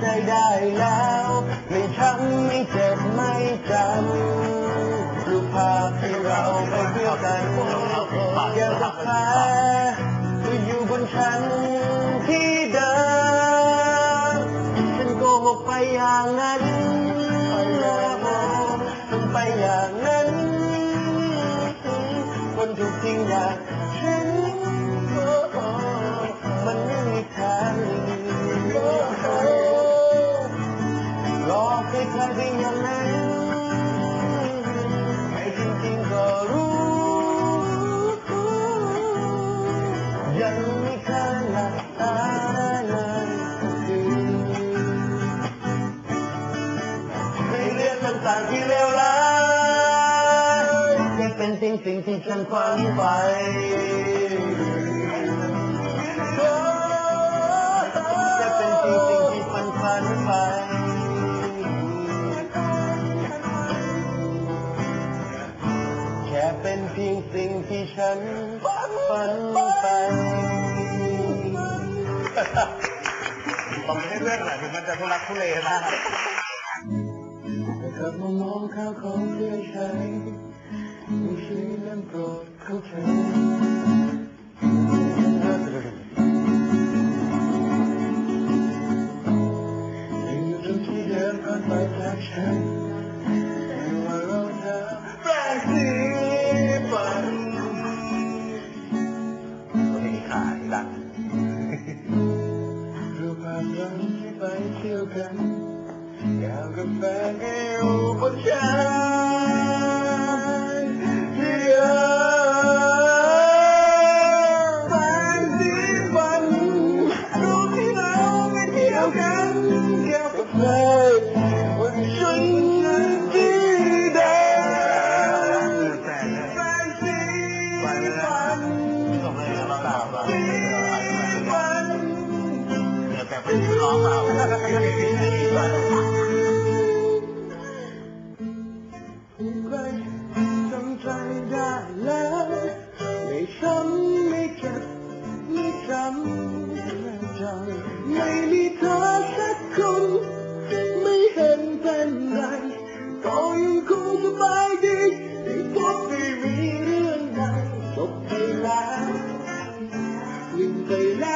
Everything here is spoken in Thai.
ใจได้แล้ว ไม่ช้ำไม่เจ็บไม่จำรูปภาพที่เราไปเที่ยวกันแก้วกาแฟก็อยู่บนชั้นที่เดิมฉันโกหกไปอย่างนั้นมันไปอย่างนั้น คนถูกจริงอย่าง เป็นสิ่งสิ่งที่ฉันฝันไปเธอจะเป็นสิ่งสิ่งที่ฝันฝันไป แค่เป็นเพียงสิ่งที่ฉันฝันไปผมไม่ได้เลือกหน่อยถึงมันจะทุรักทุเลมาก กลับมามองข้าวของเพื่อใช้ ไม่ใช่เรื่องโปรดของเธออยู่ตรงที่เดิมก่อนไปจากฉันไม่ว่าเราจะแปลกสีฝัน ก็ไม่มีขายดัง รูปภาพเราที่ไปเที่ยวกันแก้วกาแฟก็อยู่บนชั้น ร้องเราทำใจได้แล้ว ไม่ช้ำไม่จ็บไม่จำไม่จำไม่มีเธอสักคนไม่เห็นเป็นไรก็ยังคงสบายดีไม่พบไม่มีเรื่องใดจบไปแล้วลืมไปแล